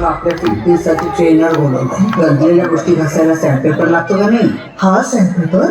आपल्या फिटनेससाठी ट्रेनर बोलवलाय गरजेच्या गोष्टी घासायला सॅम्पेपर लागतो का नाही? हा सँडपेपर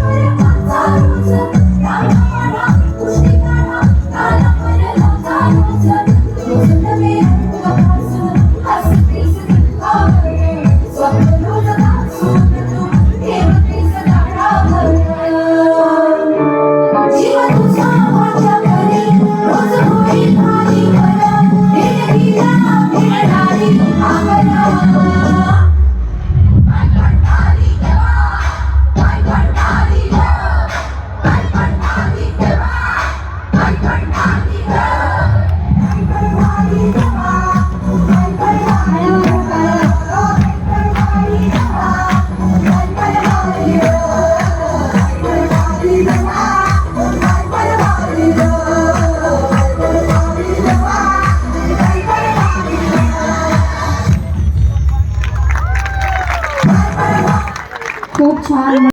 我穿。